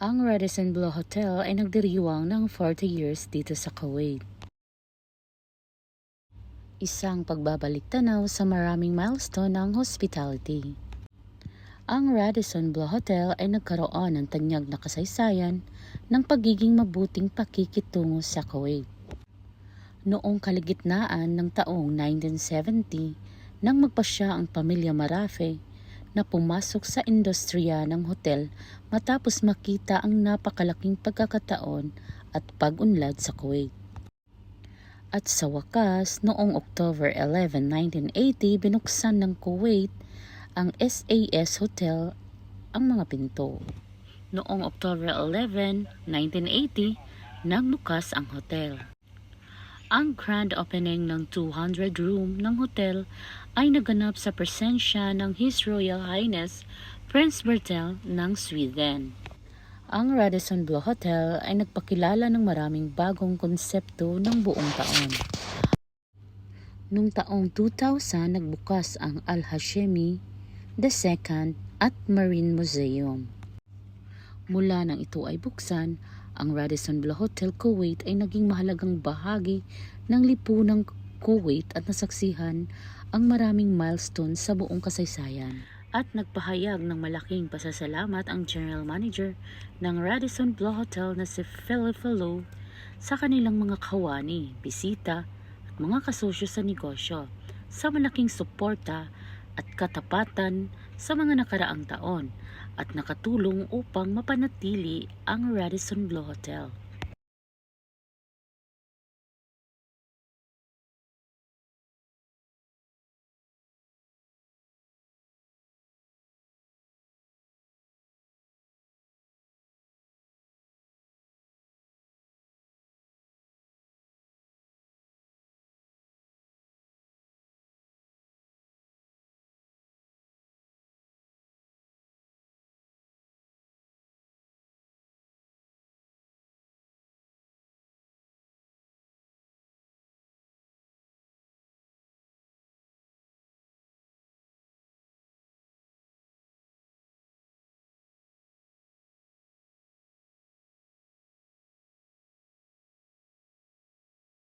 Ang Radisson Blu Hotel ay nagdiriwang ng 40 years dito sa Kuwait. Isang pagbabalik tanaw sa maraming milestone ng hospitality. Ang Radisson Blu Hotel ay nagkaroon ng tanyag na kasaysayan ng pagiging mabuting pakikitungo sa Kuwait. Noong kaligitnaan ng taong 1970, nang magpasya ang pamilya Marafe na pumasok sa industriya ng hotel matapos makita ang napakalaking pagkakataon at pag-unlad sa Kuwait. At sa wakas, noong October 11, 1980, binuksan ng Kuwait ang SAS Hotel ang mga pinto. Noong October 11, 1980, nagbukas ang hotel. Ang grand opening ng 200 room ng hotel ay naganap sa presensya ng His Royal Highness Prince Bertel ng Sweden. Ang Radisson Blu Hotel ay nagpakilala ng maraming bagong konsepto ng buong taon. Noong taong 2000, nagbukas ang Al-Hashemi II at Marine Museum. Mula nang ito ay buksan, ang Radisson Blu Hotel Kuwait ay naging mahalagang bahagi ng lipunang Kuwait at nasaksihan ang maraming milestone sa buong kasaysayan. At nagpahayag ng malaking pasasalamat ang General Manager ng Radisson Blu Hotel na si Philip Falou sa kanilang mga kawani, bisita at mga kasosyo sa negosyo sa malaking suporta at katapatan sa mga nakaraang taon at nakatulong upang mapanatili ang Radisson Blu Hotel.